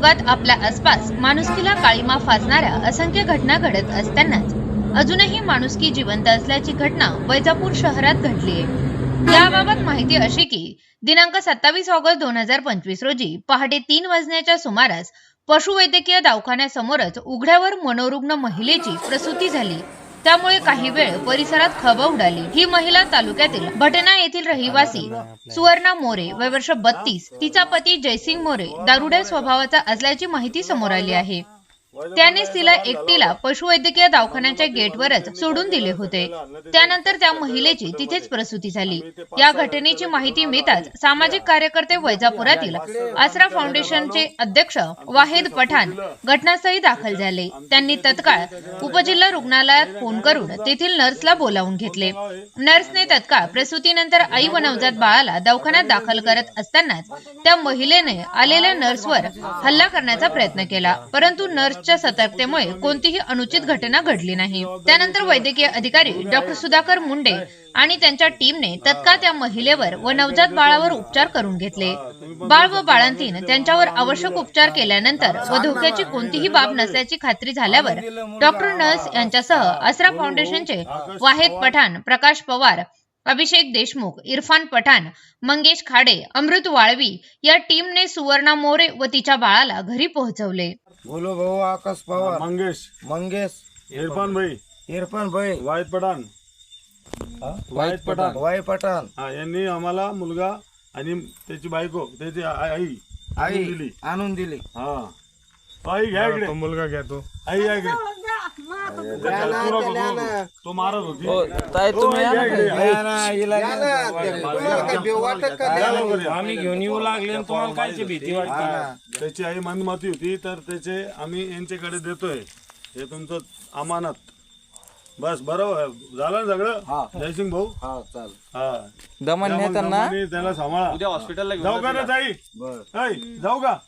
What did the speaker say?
युगात आपल्या आसपास माणुसकीला काळीमा फासणाऱ्या असंख्य घटना घडत असतानाच अजूनही माणुसकी जिवंत असल्याची घटना वैजापूर शहरात घडली आहे. याबाबत माहिती अशी की दिनांक सत्तावीस ऑगस्ट दोन हजार पंचवीस रोजी पहाटे तीन वाजण्याच्या सुमारास पशुवैद्यकीय दवाखान्यासमोरच उघड्यावर मनोरुग्ण महिलेची प्रसूती झाली. त्यामुळे काही वेळ परिसरात खब उडाली. ही महिला तालुक्यातील भटना येथील रहिवासी सुवर्णा मोरे वय वर्ष बत्तीस. तिचा पती जयसिंग मोरे दारुड्या स्वभावाचा असल्याची माहिती समोर आली आहे. त्यानेच तिला एकटीला पशुवैद्यकीय दवाखान्याच्या गेटवरच सोडून दिले होते. त्यानंतर त्या महिलेची तिथेच प्रसूती झाली. या घटनेची माहिती मिळताच सामाजिक कार्यकर्ते वैजापुरातील आसरा फाउंडेशनचे अध्यक्ष वाहिद पठाण घटनास्थळी दाखल झाले. त्यांनी तत्काळ उपजिल्हा रुग्णालयात फोन करून तेथील नर्सला बोलावून घेतले. नर्सने तत्काळ प्रसूतीनंतर आई व नवजात बाळाला दवाखान्यात दाखल करत असतानाच त्या महिलेने आलेल्या नर्सवर हल्ला करण्याचा प्रयत्न केला. परंतु नर्स नर्सच्या सतर्कतेमुळे कोणतीही अनुचित घटना घडली नाही. त्यानंतर वैद्यकीय अधिकारी डॉक्टर सुधाकर मुंडे आणि त्यांच्या टीमने तत्काळ त्या महिलेवर व नवजात बाळावर उपचार करून घेतले. बाळ व बाळंतीन त्यांच्यावर आवश्यक उपचार केल्यानंतर व धोक्याची कोणतीही बाब नसल्याची खात्री झाल्यावर डॉक्टर नर्स यांच्यासह आसरा फाउंडेशनचे वाहेद पठाण प्रकाश पवार अभिषेक देशमुख इरफान पठाण मंगेश खाडे अमृत वाळवी या टीमने सुवर्णा मोरे व तिच्या बाळाला घरी पोहोचवले. बोलो भाऊ आकाश पवार. मंगेश. मंगेश. इरफान भाई. इरफान भाई. वाहिद पठाण. वाहिद पठाण. वाई पठाण. हा यांनी आम्हाला मुलगा आणि त्याची बायको त्याची आ- आई आई आणून दिली. आणून दिली. हा. तो आई घ्या इकडे. मुलगा घ्या तो. आई या इकडे. त्याला तू मारत होती ताई तुम्ही. या ना, ना. आम्ही घेऊन येऊ लागले आणि तुम्हाला कायची भीती वाटते? हा ना. त्याची आई मनमाती होती तर त्याचे आम्ही यांच्याकडे देतोय. हे तुमचं अमानत. बस बरोबर झालं ना सगळं? जयसिंग भाऊ. हा चाल हा. दमन दमाने त्याला सांभाळा. उद्या हॉस्पिटलला जाऊ का रे ताई? बर. ऐ, जाऊ का?